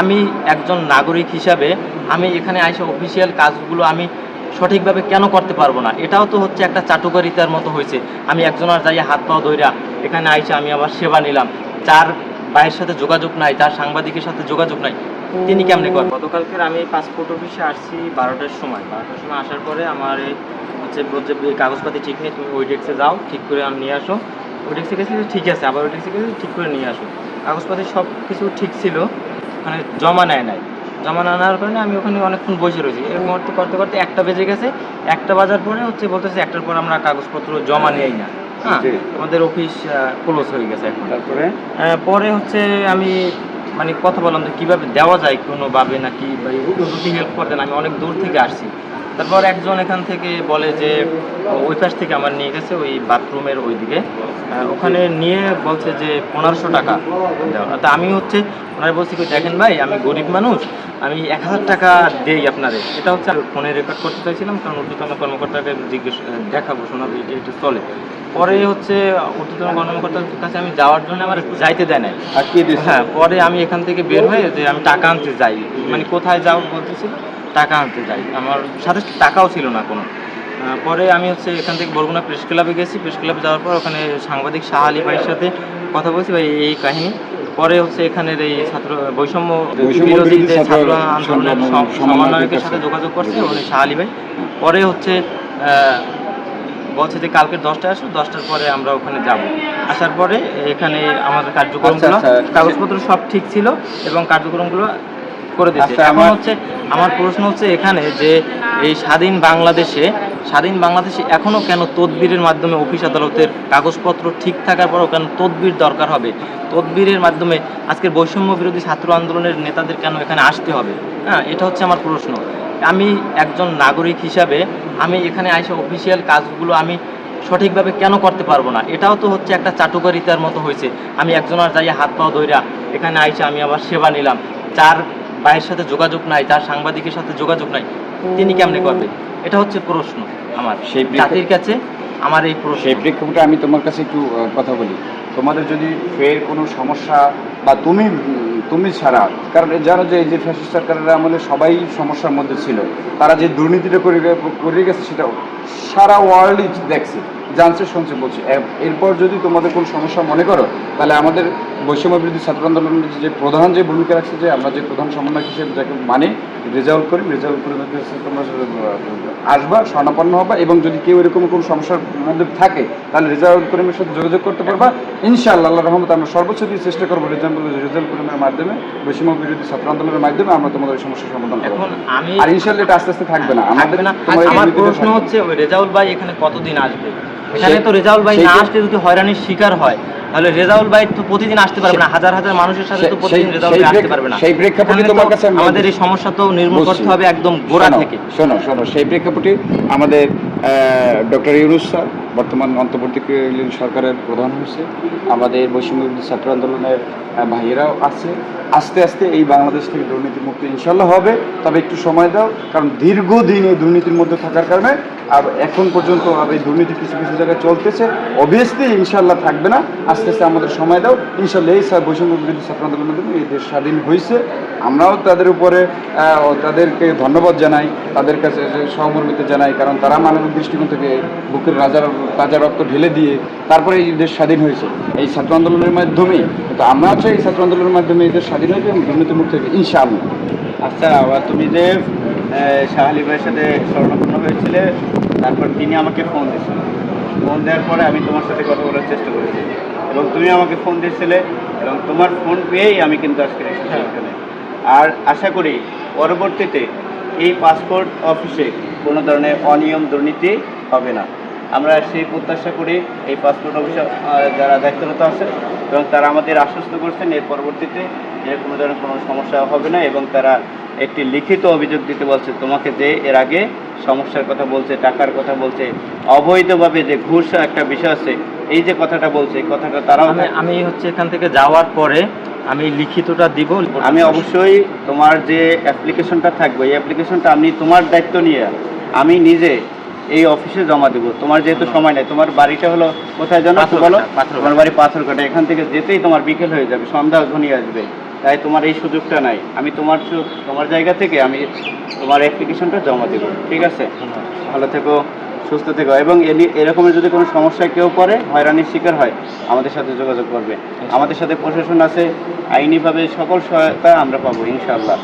আমি একজন নাগরিক হিসাবে আমি এখানে আইসা অফিসিয়াল কাজগুলো আমি সঠিকভাবে কেন করতে পারব না? এটাও তো হচ্ছে একটা চাটুকারিতার মতো হয়েছে। আমি একজনের যাই হাত পাও ধইরা এখানে আইসা আমি আবার সেবা নিলাম। যার ভাইয়ের সাথে যোগাযোগ নাই, যার সাংবাদিকের সাথে যোগাযোগ নাই, তিনি কেমনে করেন গতকালকে আমি পাসপোর্ট অফিসে আসছি বারোটার সময়। বারোটার সময় আসার পরে আমার হচ্ছে কাগজপাতি ঠিক নেই, তুমি ওই ডেস্কে যাও, ঠিক করে আমি নিয়ে আসো। ওই ডেস্কে গেছি ঠিক আছে, আবার ওই ডেস্কে গেছি ঠিক করে নিয়ে আসো। কাগজপাতি সব কিছু ঠিক ছিল। মানে জমা নেয় নাই। জমা না নেওয়ার কারণে আমি ওখানে অনেকক্ষণ বসে রয়েছি। এর মুহূর্তে করতে করতে একটা বেজে গেছে। একটা বাজার পরে হচ্ছে বলতেছে একটার পর আমরা কাগজপত্র জমা নেই না। হ্যাঁ। আমাদের অফিস ক্লোজ হয়ে গেছে এখন। তারপরে? পরে হচ্ছে আমি মানে কথা বললাম যে কীভাবে দেওয়া যায় কোনোভাবে নাকি বা হেল্প করতেন আমি অনেক দূর থেকে আসছি। তারপর একজন এখান থেকে বলে যে ওই পাশ থেকে আমার নিয়ে গেছে ওই বাথরুমের ওই দিকে ওখানে নিয়ে বলছে যে পনেরোশো টাকা তা আমি হচ্ছে ওনারা বলছি কি দেখেন ভাই আমি গরিব মানুষ আমি এক হাজার টাকা দেই আপনারে। এটা হচ্ছে ফোনে রেকর্ড করতে চাইছিলাম কারণ ঊর্ধ্বতন কর্মকর্তাকে জিজ্ঞেস দেখাবো শোনাবো এটা একটু চলে। পরে হচ্ছে ঊর্ধ্বতন কর্মকর্তার কাছে আমি যাওয়ার জন্য আমার যাইতে দেয় নাই। হ্যাঁ পরে আমি এখান থেকে বের হয়ে যে আমি টাকা আনতে যাই। মানে কোথায় যাও বলতেছিল? টাকা আনতে যাই আমার সাথে টাকাও ছিল না কোনো। পরে আমি হচ্ছে এখান থেকে বরগুনা প্রেস ক্লাবে গেছি। প্রেস ক্লাবে যাওয়ার পর ওখানে সাংবাদিক শাহ আলী ভাইয়ের সাথে কথা বলছি ভাই এই কাহিনী। পরে হচ্ছে এখানের এই ছাত্র বৈষম্য বিরোধী যে ছাত্র আন্দোলনের সমন্বয়কের সাথে যোগাযোগ করছে উনি শাহ আলী ভাই। পরে হচ্ছে বলছে যে কালকে দশটায় আসো দশটার পরে আমরা ওখানে যাব। আসার পরে এখানে আমাদের কার্যক্রমগুলো আচ্ছা, আচ্ছা। কাগজপত্র সব ঠিক ছিল এবং কার্যক্রমগুলো করে দিচ্ছে এখন হচ্ছে আমার প্রশ্ন হচ্ছে এখানে যে এই স্বাধীন বাংলাদেশে স্বাধীন বাংলাদেশে এখনও কেন তদবিরের মাধ্যমে অফিস আদালতের কাগজপত্র ঠিক থাকার পরেও কেন তদবির দরকার হবে? তদবিরের মাধ্যমে আজকের বৈষম্য বিরোধী ছাত্র আন্দোলনের নেতাদের কেন এখানে আসতে হবে? হ্যাঁ এটা হচ্ছে আমার প্রশ্ন। আমি একজন নাগরিক হিসাবে আমি এখানে আইসা অফিসিয়াল কাজগুলো আমি সঠিকভাবে কেন করতে পারব না? এটাও তো হচ্ছে একটা চাটুকারিতার মতো হয়েছে। আমি একজনের যাই হাত পাও ধইরা এখানে আইসা আমি আবার সেবা নিলাম। যার ভাইয়ের সাথে যোগাযোগ নাই তার সাংবাদিকের সাথে যোগাযোগ নাই। তিনি কেমনে করবে? এটা হচ্ছে প্রশ্ন আমার। সেই জাতির কাছে আমার এই প্রশ্ন। সেই প্রেক্ষাপটে আমি তোমার কাছে একটু কথা বলি। তোমাদের যদি ফের কোনো সমস্যা বা তুমি তুমি ছাড়া। কারণ জানো যে, এই যে ফ্যাসিস্ট সরকারের আমলে সবাই সমস্যার মধ্যে ছিল। তারা যে দুর্নীতিটা করে করে গেছে সেটা সারা ওয়ার্ল্ডই দেখছে, জানছে, শুনছে, বলছে। এরপর যদি তোমাদের কোনো সমস্যা মনে করো, তাহলে আমাদের বৈষম্য বিরোধী ছাত্র আন্দোলনের যে প্রধান যে ভূমিকা রাখছে যে, আমরা যে প্রধান সমন্বয় হিসেবে যাকে মানে রেজাউল করি রেজাউল করে তোমরা আসবা, স্বর্ণাপন্ন হবা এবং যদি কেউ এরকম কোনো সমস্যার মধ্যে থাকে, তাহলে রেজাউল করিমের সাথে যোগাযোগ করতে পারবা। ইনশাআল্লাহ আল্লাহ রহমত আমরা সর্বোচ্চ দিয়ে চেষ্টা করব রেজাউল রেজাউল করিমের মাধ্যমে বৈষম্য বিরোধী ছাত্র আন্দোলনের মাধ্যমে আমরা তোমাদের সমস্যার সমাধান করব। এখন আমি আর ইনশাআল্লাহ এটা আস্তে আস্তে থাকবে না। আমাদের না। আমার প্রশ্ন হচ্ছে ওই রেজাউল ভাই এখানে কতদিন আসবে? এখানে তো রেজাউল ভাই না আসলে যদি হয়রানির শিকার হয় তাহলে রেজাউল ভাই তো প্রতিদিন আসতে পারবে না। হাজার হাজার মানুষের সাথে তো প্রতিদিন রেজাউল ভাই আসতে পারবে না। সেই প্রেক্ষাপটে তোমার কাছে আমাদের এই সমস্যা তো নির্মূল করতে হবে একদম গোড়া থেকে। শোনো শোনো সেই প্রেক্ষাপটে আমাদের ডক্টর ইউনুস স্যার বর্তমান অন্তর্বর্তীকালীন সরকারের প্রধান হয়েছে। আমাদের বৈষম্য ছাত্র আন্দোলনের ভাইয়েরাও আছে। আস্তে আস্তে এই বাংলাদেশ থেকে দুর্নীতি মুক্ত ইনশাল্লাহ হবে। তবে একটু সময় দাও, কারণ দীর্ঘদিন এই দুর্নীতির মধ্যে থাকার কারণে আর এখন পর্যন্ত এই দুর্নীতি কিছু কিছু জায়গায় চলতেছে। অবভিয়াসলি ইনশাল্লাহ থাকবে না। আস্তে আস্তে আমাদের সময় দাও। ইনশাল্লাহ এই স্যার বৈষম্য বিরোধী ছাত্র আন্দোলনের মাধ্যমে এই দেশ স্বাধীন হয়েছে। আমরাও তাদের উপরে তাদেরকে ধন্যবাদ জানাই, তাদের কাছে সহমর্মিতা জানাই, কারণ তারা মানবিক দৃষ্টিকোণ থেকে বুকের রাজার তাজা রক্ত ঢেলে দিয়ে তারপরে এই দেশ স্বাধীন হয়েছে। এই ছাত্র আন্দোলনের মাধ্যমেই তো আমরা চাই এই ছাত্র আন্দোলনের মাধ্যমে এই দেশ স্বাধীন হয়েছে এবং দুর্নীতিমুক্ত হবে ইনশাআল্লাহ। আচ্ছা আবার তুমি যে শাহ আলী ভাইয়ের সাথে স্বর্ণপূর্ণ হয়েছিলে তারপর তিনি আমাকে ফোন দিয়েছিলেন ফোন দেওয়ার পরে আমি তোমার সাথে কথা বলার চেষ্টা করেছি। এবং তুমি আমাকে ফোন দিয়েছিলে এবং তোমার ফোন পেয়েই আমি কিন্তু আজকে এসেছি হ্যাঁ। এখানে। আর আশা করি পরবর্তীতে এই পাসপোর্ট অফিসে কোনো ধরনের অনিয়ম দুর্নীতি হবে না। আমরা সেই প্রত্যাশা করি এই পাসপোর্ট অফিসে যারা দায়িত্বরত আছেন এবং তারা আমাদের আশ্বস্ত করছেন এর পরবর্তীতে যে কোনো ধরনের কোনো সমস্যা হবে না এবং তারা একটি লিখিত অভিযোগ দিতে বলছে তোমাকে যে এর আগে সমস্যার কথা বলছে টাকার কথা বলছে অবৈধভাবে যে ঘুষ একটা বিষয় আছে এই যে কথাটা বলছে এই কথাটা তারাও আমি আমি হচ্ছে এখান থেকে যাওয়ার পরে আমি লিখিতটা দিব। আমি অবশ্যই তোমার যে অ্যাপ্লিকেশনটা থাকবে এই অ্যাপ্লিকেশনটা আমি তোমার দায়িত্ব নিয়ে আমি নিজে এই অফিসে জমা দেবো। তোমার যেহেতু সময় নেই তোমার বাড়িটা হলো কোথায় জানো বলো। তোমার বাড়ি পাথরঘাটা। এখান থেকে যেতেই তোমার বিকেল হয়ে যাবে সন্ধ্যা ঘনিয়ে আসবে। তাই তোমার এই সুযোগটা নাই। আমি তোমার তোমার জায়গা থেকে আমি তোমার অ্যাপ্লিকেশনটা জমা দেবো ঠিক আছে? ভালো থেকো সুস্থ থেকো। এবং এরকমের যদি কোনো সমস্যায় কেউ পড়ে হয়রানির শিকার হয় আমাদের সাথে যোগাযোগ করবে। আমাদের সাথে প্রশাসন আছে আইনিভাবে সকল সহায়তা আমরা পাবো ইনশাআল্লাহ।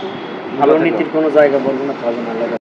ভালো থেকো। কোনো জায়গা বলব না